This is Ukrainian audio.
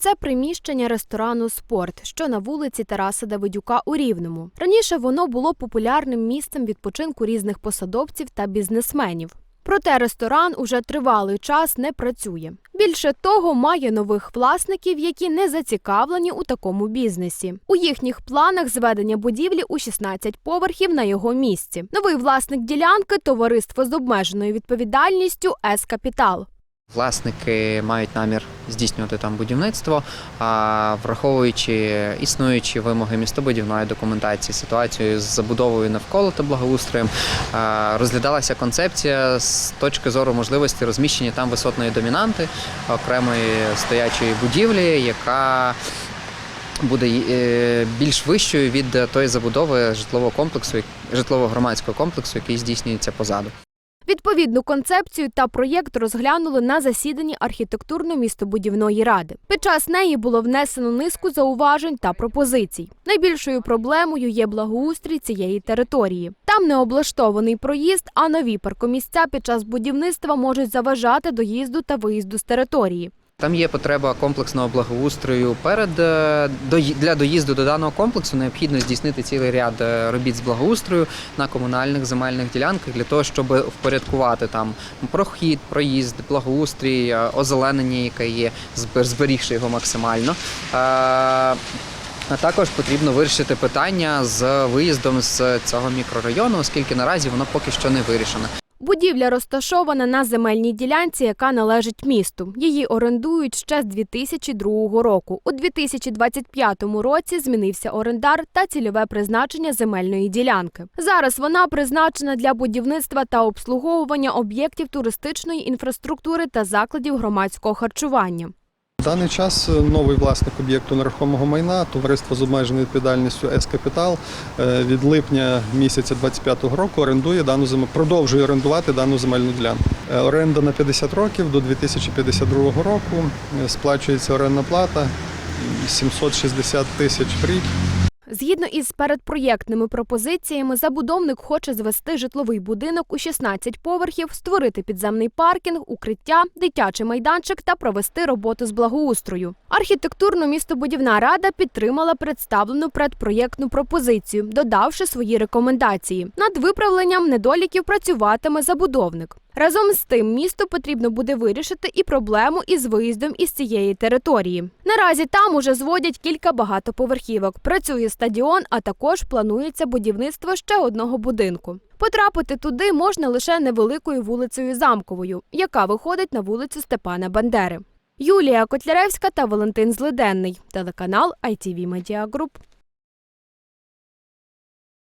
Це приміщення ресторану Спорт, що на вулиці Тараса Давидюка у Рівному. Раніше воно було популярним місцем відпочинку різних посадовців та бізнесменів. Проте ресторан уже тривалий час не працює. Більше того, має нових власників, які не зацікавлені у такому бізнесі. У їхніх планах зведення будівлі у 16 поверхів на його місці. Новий власник ділянки товариство з обмеженою відповідальністю С Капітал. Власники мають намір здійснювати там будівництво, а враховуючи існуючі вимоги містобудівної документації, ситуацію з забудовою навколо та благоустроєм, розглядалася концепція з точки зору можливості розміщення там висотної домінанти окремої стоячої будівлі, яка буде е, більш вищою від тої забудови житлового комплексу, житлово-громадського комплексу, який здійснюється позаду. Відповідну концепцію та проєкт розглянули на засіданні архітектурно-містобудівної ради. Під час неї було внесено низку зауважень та пропозицій. Найбільшою проблемою є благоустрій цієї території. Там не облаштований проїзд, а нові паркомісця під час будівництва можуть заважати доїзду та виїзду з території. Там є потреба комплексного благоустрою. Перед е, для доїзду до даного комплексу необхідно здійснити цілий ряд е, робіт з благоустрою на комунальних земельних ділянках для того, щоб впорядкувати там прохід, проїзд, благоустрій, е, озеленення, яке є, збер- зберігши його максимально. А також потрібно вирішити питання з виїздом з цього мікрорайону, оскільки наразі воно поки що не вирішене. Будівля розташована на земельній ділянці, яка належить місту. Її орендують ще з 2002 року. У 2025 році змінився орендар та цільове призначення земельної ділянки. Зараз вона призначена для будівництва та обслуговування об'єктів туристичної інфраструктури та закладів громадського харчування. Даний час е, новий власник об'єкту нерухомого майна, товариство з обмеженою відповідальністю С-Капітал е, від липня місяця 25-го року орендує дану землю, продовжує орендувати дану земельну ділянку. Е, Оренда на 50 років до 2052 року. Сплачується орендна плата 760 тисяч в рік. Згідно із передпроєктними пропозиціями, забудовник хоче звести житловий будинок у 16 поверхів, створити підземний паркінг, укриття, дитячий майданчик та провести роботу з благоустрою. Архітектурно-містобудівна рада підтримала представлену предпроєктну пропозицію, додавши свої рекомендації. Над виправленням недоліків працюватиме забудовник. Разом з тим, місту потрібно буде вирішити і проблему із виїздом із цієї території. Наразі там уже зводять кілька багатоповерхівок. Працює стадіон, а також планується будівництво ще одного будинку. Потрапити туди можна лише невеликою вулицею Замковою, яка виходить на вулицю Степана Бандери. Юлія Котляревська та Валентин Злиденний. Телеканал ITV Media Group.